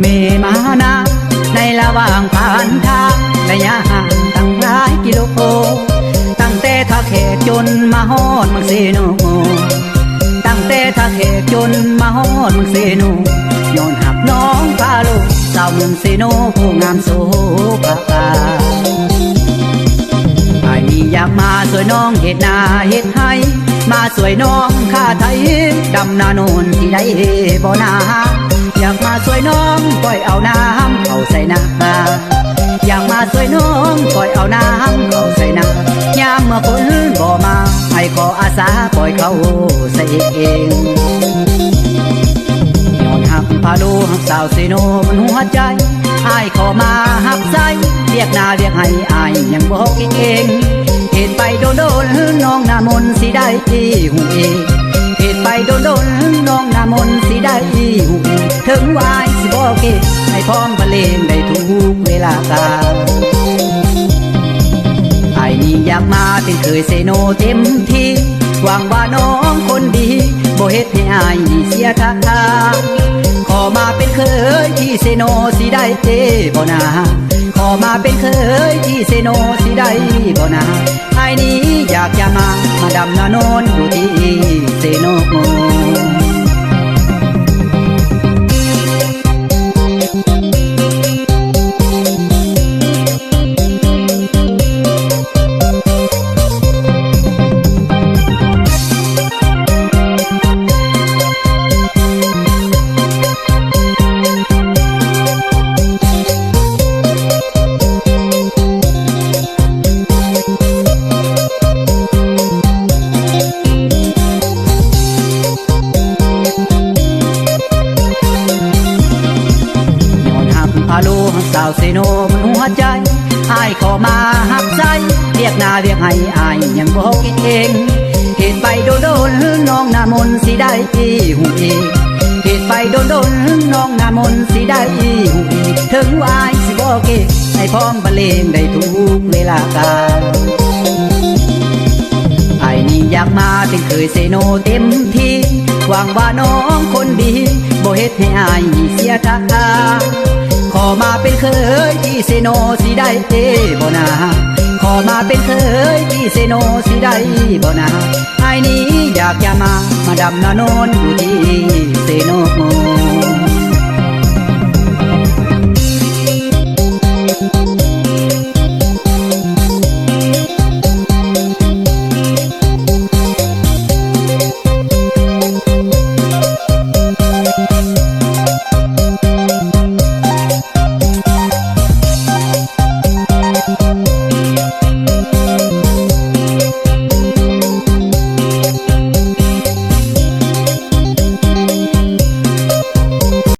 เมมานา ในระหว่างผ่านทางระยะห่างตั้งหลายกิโลตั้งแต่ท่าแขกจนมาฮอดมักเซโนตั้งแต่ท่าแขกจนมาฮอดมักเซโนย้อนหักน้องพาลูกสาวเมืองเซโนผู้งามโสภาคาไอ้นี่อยากมาสวยน้องเห็ดนาเห็ดให้มาสวยน้องข้าไทยดำนาโนนที่ได้บ่นา อยากมาสวยน้องปล่อยเอาน้ำเข้าใส่นาอยากมาสวยน้องปล่อยเอาน้ำเข้าใส่นายามเมื่อฝนบ่มาให้ขออาสาปล่อยเขาใส่เองย้อนหักพาโลหักสาวเซโนมันหัวใจอายขอมาหักใจเรียกนาเรียกให้อายยังบอกเองเหตุไปโดนโดนน้องนามนสิได้ที่หูเอง ไปโดนโดนน้องนามนสิได้ที่หูเองถึงวายสิบอกเกให้พร้อมบรรเลงได้ทุกเวลากาไอ้นี่อยากมาเป็นเคยเซโนเต็มที่หวังว่าน้องคนดีบ่เฮ็ดให้อายนี่เสียท่าขอมาเป็นเคยที่เซโนสิได้เจบ่นาขอมาเป็นเคยที่เซโนสิได้บ่นาไอ้นี่อยากจะมามาดำนาโน สาวเซโนมันหัวใจอายขอมาหักใจ เรียกนาเรียกให้อายยังบอกเองเหตุไปโดนโดนน้องนามนสิได้ที่หูเองเหตุไปโดนโดนน้องนามนสิได้ที่หูเองถึงว่าอายสิบอกเองให้พร้อมบรรเลงได้ทุกเวลากาลไอ้นี่อยากมาเป็นเคยเซโนเต็มที่หวังว่าน้องคนดีบ่เฮ็ดให้อายเสียท่า อมาเป็นเคยที่เซโนสิได้เต้บ่นาขอมาเป็นเคยที่เซโนสิได้บ่นาไอ้นี่อยากจะมามาดำนานนอยู่ที่เซโน